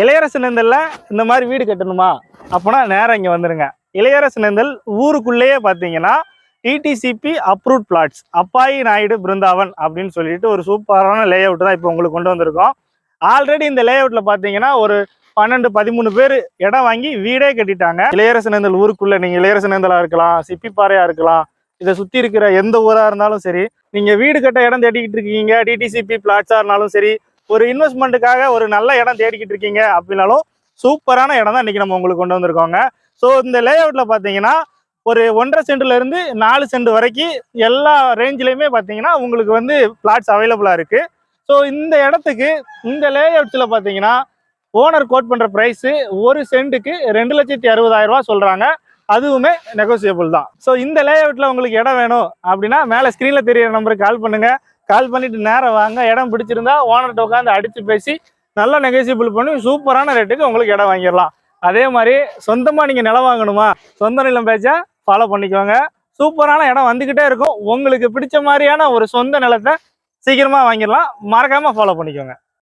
இளையரசு நெந்தலில் இந்த மாதிரி வீடு கட்டணுமா? அப்போனா நேரம் இங்கே வந்துடுங்க இளையரசு நெந்தல் ஊருக்குள்ளேயே பார்த்தீங்கன்னா DTCP approved plots Appayi Naidu Brindavan அப்படின்னு சொல்லிட்டு ஒரு சூப்பரான லே அவுட் தான் இப்போ உங்களுக்கு கொண்டு வந்திருக்கோம். ஆல்ரெடி இந்த லே அவுட்டில் பார்த்தீங்கன்னா ஒரு பன்னெண்டு பதிமூணு பேர் இடம் வாங்கி வீடே கட்டிட்டாங்க. இளையரசு நெந்தல் ஊருக்குள்ளே நீங்கள் இளையரசு நேந்தலாக இருக்கலாம் சிப்பிப்பாறையாக இருக்கலாம் இதை சுற்றி இருக்கிற எந்த ஊராக இருந்தாலும் சரி நீங்கள் வீடு கட்ட இடம் தேடிக்கிட்டு இருக்கீங்க டிடிசிபி பிளாட்ஸாக இருந்தாலும் சரி ஒரு இன்வெஸ்ட்மெண்ட்டுக்காக ஒரு நல்ல இடம் தேடிக்கிட்டு இருக்கீங்க அப்படின்னாலும் சூப்பரான இடம் தான் இன்றைக்கி நம்ம உங்களுக்கு கொண்டு வந்திருக்கோங்க. ஸோ இந்த லே அவுட்டில் பார்த்தீங்கன்னா ஒரு ஒன்றரை சென்ட்லேருந்து நாலு சென்ட் வரைக்கும் எல்லா ரேஞ்சிலையுமே பார்த்தீங்கன்னா உங்களுக்கு வந்து பிளாட்ஸ் அவைலபிளாக இருக்குது ஸோ இந்த இடத்துக்கு இந்த லே அவுட்ஸில் பார்த்தீங்கன்னா ஓனர் கோட் பண்ணுற ப்ரைஸு ஒரு சென்ட்டுக்கு ரெண்டு லட்சத்தி அறுபதாயிரம் ரூபா சொல்கிறாங்க அதுவுமே நெகோசியபிள் தான் ஸோ இந்த லே அவுட்டில் உங்களுக்கு இடம் வேணும் அப்படின்னா மேலே ஸ்க்ரீனில் தெரியிற நம்பருக்கு கால் பண்ணுங்கள் கால் பண்ணிட்டு நேரம் வாங்க. இடம் பிடிச்சிருந்தா ஓனர்கிட்ட உட்காந்து அடித்து பேசி நல்லா நெகோசியபிள் பண்ணி சூப்பரான ரேட்டுக்கு உங்களுக்கு இடம் வாங்கிடலாம். அதே மாதிரி சொந்தமாக நீங்கள் நிலம் வாங்கணுமா? சொந்த நிலம் பேச்சா ஃபாலோ பண்ணிக்கோங்க. சூப்பரான இடம் வந்துக்கிட்டே இருக்கும். உங்களுக்கு பிடிச்ச மாதிரியான ஒரு சொந்த நிலத்தை சீக்கிரமாக வாங்கிடலாம். மறக்காமல் ஃபாலோ பண்ணிக்கோங்க.